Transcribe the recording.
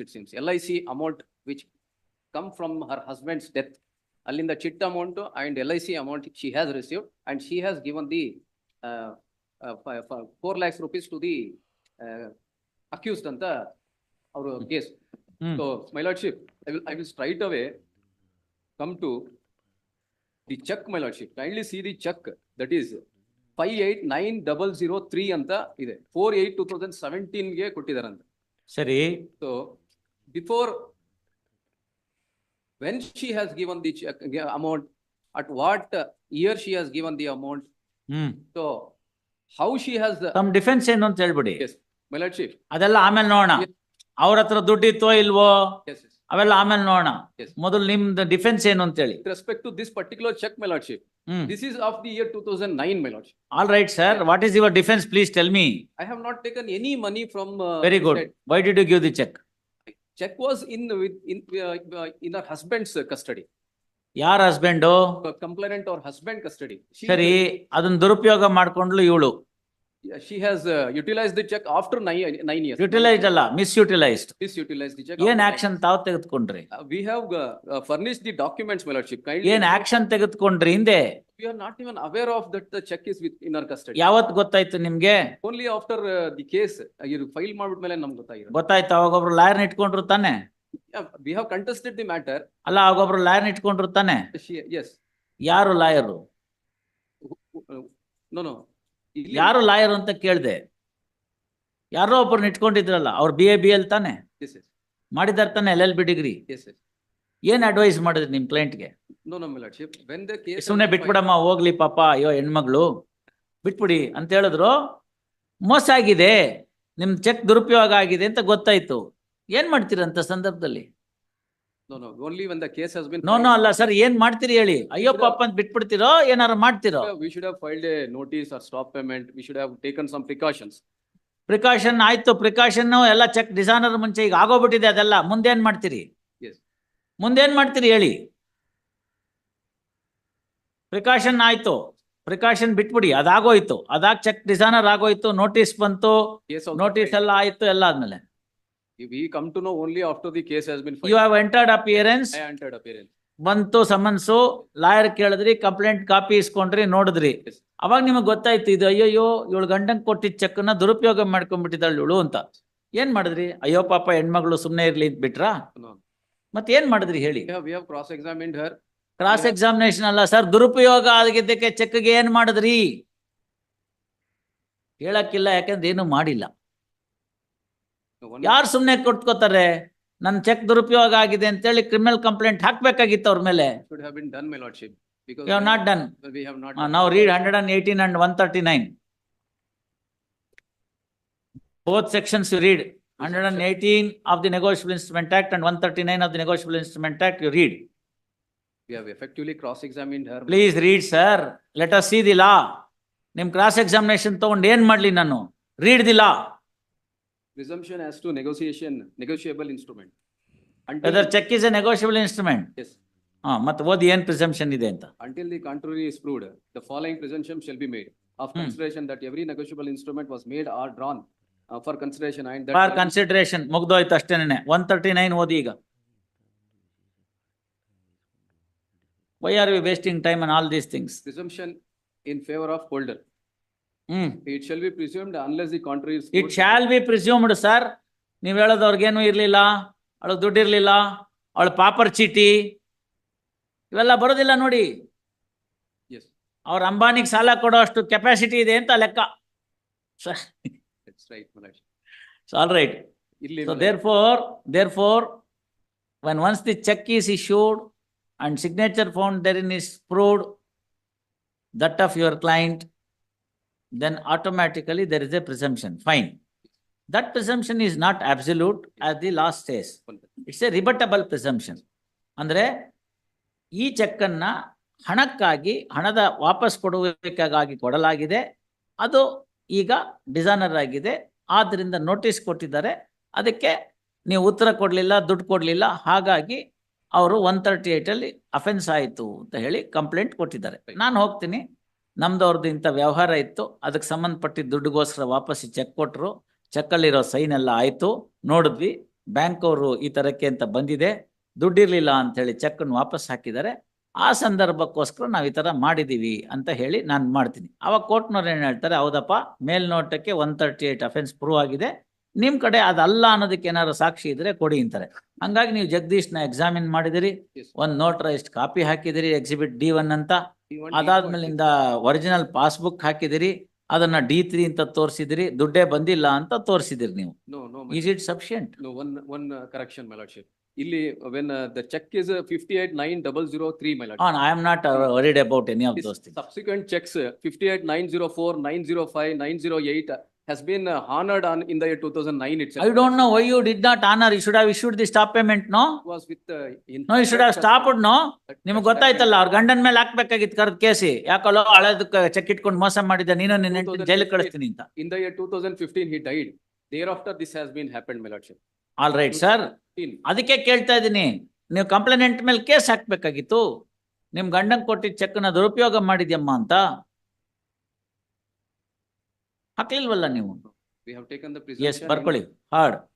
it seems. LIC amount which come from her husband's death. ಅಲ್ಲಿಂದ chit amount and L I C amount she has received and she has given the four lakhs rupees to the accused ಅಂತ ಅವರು case. So my lordship I will I will straight away come to the cheque my lordship kindly see the cheque that is five eight nine double zero three ಅಂತ ಇದೆ. Four eight two thousand ಸೆವೆಂಟೀನ್ಗೆ ಕೊಟ್ಟಿದಾರಂತೆ ಸರಿ. So before, when she has given the check uh, amount, at what uh, year she has given the amount, hmm so how she has, uh, ತಮ್ಮ defence ಏನು ಅಂತ ಹೇಳ್ಬಿಡಿ yes, my lordship, ಅದೆಲ್ಲ ಆಮೇಲೆ ನೋಡೋಣ Yes. ಅವ್ರ ಹತ್ರ ದುಡ್ಡಿತ್ತೋ ಇಲ್ವೋ yes, yes. ಅವೆಲ್ಲ ಆಮೇಲೆ ನೋಡೋಣ Yes. ಮೊದಲು ನಿಮ್ದು defense ಏನು ಅಂತ ಹೇಳಿ With respect to this particular check, my lordship, hmm this is of the year two thousand nine, my lordship. All right sir what is your defence please tell me I have not taken any money from. uh, very good why did why did you give the cheque cheque was in with in in our husband's custody ಯಾರ husband complaint ಅವರ್ husband custody ಸರಿ ಅದನ್ನ ದುರುಪಯೋಗ ಮಾಡ್ಕೊಂಡ್ಲು ಇವಳು. Has uh, utilized the check after nine, nine years. Utilised ಅಲ್ಲ misutilised Misutilized the check. ಏನ್ after nine action ತಾವ್ ತೆಗೆದುಕೊಂಡ್ರಿ Uh, We have uh, uh, furnished the documents, my lordship. Kindly, ಏನ್ ಆಕ್ಷನ್ ತೆಗೆದುಕೊಂಡ್ರಿ ಹಿಂದೆ we are not even aware of that the check is with in our custody. ಯಾವತ್ ಗೊತ್ತಾಯ್ತು ನಿಮ್ಗೆ Only after uh, the case, uh, you file ಮಾಡ್ಬಿಟ್ಮೇಲೆ ನಮ್ಗೆ ಗೊತ್ತಾಗಿರೋದು. ಗೊತ್ತಾಯ್ತು ಅವಾಗ ಒಬ್ರು ಲಾಯರ್ನ ಇಟ್ಕೊಂಡ್ರು ತಾನೆ We have contested the matter. ಅಲ್ಲ ಅವಾಗ ಒಬ್ರು ಲಾಯರ್ನ ಇಟ್ಕೊಂಡ್ರು ತಾನೆ yes. ಯಾರು ಲಾಯರು Uh, No, no. ಇಲ್ಲಿ- ಯಾರು ಲಾಯರ್ ಅಂತ ಕೇಳ್ದೆ. ಯಾರೋ ಒಬ್ಬರನ್ನ ಇಟ್ಕೊಂಡಿದ್ರಲ್ಲ ಅವ್ರು ಬಿ ಎ ಬಿ ಎಲ್ ತಾನೆ? ಮಾಡಿದಾರ ತಾನೆ ಎಲ್ ಎಲ್ ಬಿ ಡಿಗ್ರಿ. ಏನ್ ಅಡ್ವೈಸ್ ಮಾಡಿದ್ರಿ ನಿಮ್ ಕ್ಲೈಂಟ್ಗೆ ಸುಮ್ನೆ ಬಿಟ್ಬಿಡಮ್ಮ ಹೋಗ್ಲಿ ಪಾಪ ಅಯ್ಯೋ ಹೆಣ್ಮಗಳು. ಬಿಟ್ಬಿಡಿ ಅಂತ ಹೇಳಿದ್ರು. ಮೋಸ ಆಗಿದೆ. ನಿಮ್ ಚೆಕ್ ದುರುಪಯೋಗ ಆಗಿದೆ ಅಂತ ಗೊತ್ತಾಯ್ತು. ಏನ್ ಮಾಡ್ತೀರಂತ ಅಂತ ಸಂದರ್ಭದಲ್ಲಿ? No, no, only when the case has been. No no filed. ಅಲ್ಲ ಸರ್ ಏನ್ ಮಾಡ್ತೀರಿ ಹೇಳಿ ಅಯ್ಯೋ ಪಾಪ ಅಂತ ಬಿಟ್ಬಿಡ್ತೀರೋ ಏನಾರು ಮಾಡ್ತೀರೋ We should have filed a notice or stop payment. We should have taken some precautions. Precaution ಆಯ್ತು ಪ್ರಿಕಾಷನ್ ಎಲ್ಲ ಚೆಕ್ ಡಿಸೈನರ್ ಮುಂಚೆ ಈಗ ಆಗೋಗ್ಬಿಟ್ಟಿದೆ ಅದೆಲ್ಲ ಮುಂದೇನ್ ಮಾಡ್ತೀರಿ Yes. ಮುಂದೇನ್ ಮಾಡ್ತೀರಿ ಹೇಳಿ ಪ್ರಿಕಾಷನ್ ಆಯ್ತು ಪ್ರಿಕಾಷನ್ ಬಿಟ್ಬಿಡಿ ಅದಾಗೋಯ್ತು ಅದಾಗ್ ಚೆಕ್ ಡಿಸೈನರ್ ಆಗೋಯ್ತು ನೋಟಿಸ್ ಬಂತು Case also ನೋಟಿಸ್ filed. ಎಲ್ಲ ಆಯ್ತು ಎಲ್ಲ ಆದ್ಮೇಲೆ We come to know only after the case has been you. Have entered appearance I entered appearance. ಬಂತು ಸಮನ್ಸು ಲಾಯರ್ ಕೇಳಿದ್ರಿ ಕಂಪ್ಲೇಂಟ್ ಕಾಪಿ ಇಸ್ಕೊಂಡ್ರಿ ನೋಡಿದ್ರಿ Yes. ಅವಾಗ ನಿಮಗೆ ಗೊತ್ತಾಯ್ತು ಇದು ಅಯ್ಯಯ್ಯೋ ಇವಳು ಗಂಡಂಗ್ ಕೊಟ್ಟಿದ್ ಚೆಕ್ನ ದುರುಪಯೋಗ ಮಾಡ್ಕೊಂಡ್ಬಿಟ್ಟಿದ್ದಾಳೆ ಇವಳು ಅಂತ ಏನ್ ಮಾಡಿದ್ರಿ ಅಯ್ಯೋ ಪಾಪ ಹೆಣ್ಮಗಳು ಸುಮ್ನೆ ಇರ್ಲಿ ಅಂತ ಬಿಟ್ರಾ No. ಮತ್ತೆ ಏನ್ ಮಾಡಿದ್ರಿ ಹೇಳಿ have, we have cross-examined her. Cross examination ಅಲ್ಲ ಸರ್ ದುರುಪಯೋಗ ಆಗಿದ್ದಕ್ಕೆ ಚೆಕ್ಗೆ ಏನ್ ಮಾಡಿದ್ರಿ ಹೇಳಕ್ಕಿಲ್ಲ ಯಾಕಂದ್ರೆ ಏನು ಮಾಡಿಲ್ಲ ಯಾರು ಸುಮ್ನೆ ಕೊಟ್ಕೋತಾರೆ ನನ್ನ ಚೆಕ್ ದುರುಪಯೋಗ ಆಗಿದೆ ಅಂತ ಹೇಳಿ ಕ್ರಿಮಿನಲ್ ಕಂಪ್ಲೇಂಟ್ ಹಾಕ್ಬೇಕಾಗಿತ್ತು ಅವ್ರ ಮೇಲೆ Should have been done, my lordship. Because. You have not done We have not. ನಾವು read hundred and eighteen and one thirty nine both sections you read, hundred and eighteen of the negotiable instrument act and one thirty-nine of the negotiable instrument act, you read. We have effectively cross-examined her. Please read, sir. Let us see the law. ನಿಮ್ cross examination ತಗೊಂಡು ಏನ್ ಮಾಡ್ಲಿ ನಾನು? Read ದಿಲ್ಲ law. Presumption as to negotiation, negotiable instrument. Until, Whether check is a negotiable instrument. yes, ಹಾ, ಮತ್ತೆ ಓದಿ ಏನ್ ಪ್ರಿಸಂಪ್ಷನ್ ಇದೆ ಅಂತ. until the contrary is proved, the following presumption shall be made. Of Hmm. consideration that every negotiable instrument was made or drawn uh, for consideration and that. For consideration ಮುಗ್ದೋಯ್ತು ಅಷ್ಟೇನೆ one thirty nine ಓದಿ ಈಗ. Why are we wasting time on all these things? Presumption in favor of holder. Hmm. It shall be presumed unless the contrary is. It proved. Shall be presumed sir ನೀವ್ ಹೇಳೋದು ಅವ್ರಿಗೇನು ಇರ್ಲಿಲ್ಲ. ಅವಳಗ್ ದುಡ್ಡು ಇರ್ಲಿಲ್ಲ. ಅವಳ pauper ಚೀಟಿ. ಇವೆಲ್ಲ ಬರೋದಿಲ್ಲ ನೋಡಿ. Yes, ಅವ್ರ ಅಂಬಾನಿಗೆ ಸಾಲ ಕೊಡೋ ಅಷ್ಟು ಕೆಪಾಸಿಟಿ ಇದೆ ಅಂತ ಲೆಕ್ಕ. that's right, my all right ಇಲ್ಲಿ therefore when once the cheque is issued and signature found therein is proved that of your client then automatically there is a presumption, fine. That presumption is not absolute as the law says. It's a rebuttable presumption. ಅಂದ್ರೆ ಈ check ಹಣಕ್ಕಾಗಿ ಹಣದ ವಾಪಸ್ ಕೊಡುವಿಕೆಗಾಗಿ ಕೊಡಲಾಗಿದೆ. ಅದು ಈಗ designer ಆಗಿದೆ. ಆದ್ದರಿಂದ ನೋಟಿಸ್ ಕೊಟ್ಟಿದ್ದಾರೆ. ಅದಕ್ಕೆ ನೀವು ಉತ್ತರ ಕೊಡಲಿಲ್ಲ ದುಡ್ಡು ಕೊಡಲಿಲ್ಲ. ಹಾಗಾಗಿ ಅವರು ಒನ್ ತರ್ಟಿ ಏಟ್ ಅಲ್ಲಿ ಅಫೆನ್ಸ್ ಆಯಿತು ಅಂತ ಹೇಳಿ ಕಂಪ್ಲೇಂಟ್ ಕೊಟ್ಟಿದ್ದಾರೆ. ನಾನು ಹೋಗ್ತೀನಿ. ನಮ್ದು ಅವ್ರದ್ದು ಇಂಥ ವ್ಯವಹಾರ ಇತ್ತು. ಅದಕ್ಕೆ ಸಂಬಂಧಪಟ್ಟಿದ್ದ ದುಡ್ಡುಗೋಸ್ಕರ ವಾಪಸ್ ಚೆಕ್ ಕೊಟ್ಟರು ಚೆಕ್ಕಲ್ಲಿರೋ ಸೈನ್ ಎಲ್ಲ ಆಯಿತು. ನೋಡಿದ್ವಿ. ಬ್ಯಾಂಕ್ ಅವರು ಈ ತರಕ್ಕೆ ಅಂತ ಬಂದಿದೆ. ದುಡ್ಡಿರಲಿಲ್ಲ ಅಂತ ಹೇಳಿ ಚೆಕ್ ಅನ್ನು ವಾಪಸ್ ಹಾಕಿದ್ದಾರೆ. ಆ ಸಂದರ್ಭಕ್ಕೋಸ್ಕರ ನಾವು ಈ ಥರ ಮಾಡಿದ್ದೀವಿ ಅಂತ ಹೇಳಿ ನಾನು ಮಾಡ್ತೀನಿ. ಅವಾಗ ಕೋರ್ಟ್ನವ್ರು ಏನು ಹೇಳ್ತಾರೆ? ಹೌದಪ್ಪ ಮೇಲ್ನೋಟಕ್ಕೆ one thirty eight offence prove ಆಗಿದೆ. ನಿಮ್ಮ ಕಡೆ ಅದಲ್ಲ ಅನ್ನೋದಕ್ಕೆ ಏನಾದ್ರು ಸಾಕ್ಷಿ ಇದ್ರೆ ಕೊಡಿ ಅಂತಾರೆ. ಹಂಗಾಗಿ ನೀವು ಜಗದೀಶ್ನ ಎಕ್ಸಾಮಿನ್ ಮಾಡಿದಿರಿ. ಒಂದು ನೋಟ್ರ ಎಷ್ಟು ಕಾಪಿ ಹಾಕಿದಿರಿ ಎಕ್ಸಿಬಿಟ್ ಡಿ ಒನ್ ಅಂತ. D1, ಅದಾದ್ಮೇಲಿಂದ ಒರಿಜಿನಲ್ ಪಾಸ್ಬುಕ್ ಹಾಕಿದಿರಿ ಅದನ್ನ ಡಿ ತ್ರೀ ಅಂತ ತೋರಿಸಿದಿರಿ ದುಡ್ಡೇ ಬಂದಿಲ್ಲ ಅಂತ ತೋರಿಸಿದಿರಿ ನೀವು No, no, my is it sufficient No, one, one uh, correction, my lordship. ಇಲ್ಲಿ, when uh, the check is fifty-eight nine double zero three, my lordship. On I am not worried about any of those Subsequent checks, fifty-eight nine zero four, nine zero five, nine zero eight has been uh, honored on in the year two thousand nine itself. I don't know why you did not honor. You should have issued the stop payment no Was with uh, in. No, you should have stopped, no ನಿಮ್ಗೆ ಗೊತ್ತಾಯ್ತಲ್ಲ ಅವ್ರ ಗಂಡನ ಮೇಲೆ ಹಾಕ್ಬೇಕಾಗಿತ್ತು ಕರೆದ ಕೇಸಿ ಯಾಕಲ್ಲೋ ಹಳದಕ್ಕೆ check ಇಟ್ಕೊಂಡು ಮೋಸ ಮಾಡಿದ್ದೆ ನೀನು ನಿನ್ನ ಹೆಂಡ್ತಿನ ಜೈಲಿಗೆ ಕಳಿಸ್ತೀನಿ ಅಂತ In the year two thousand fifteen, he died. Thereafter, this has been happened, my lordship. All right sir 15. ಅದಕ್ಕೆ ಕೇಳ್ತಾ ಇದ್ದೀನಿ ನೀವು ಕಂಪ್ಲೇಂಟ್ ಮೇಲೆ ಕೇಸ್ ಹಾಕ್ಬೇಕಾಗಿತ್ತು ನಿಮ್ ಗಂಡಂಗೆ ಕೊಟ್ಟಿದ್ದ ಚೆಕ್ನ ದುರುಪಯೋಗ ಮಾಡಿದ್ಯಮ್ಮ ಅಂತ ಹಾಕ್ಲಿಲ್ವಲ್ಲ ನೀವು? ಬರ್ಕೊಳ್ಳಿ. ಹಾರ್ಡ್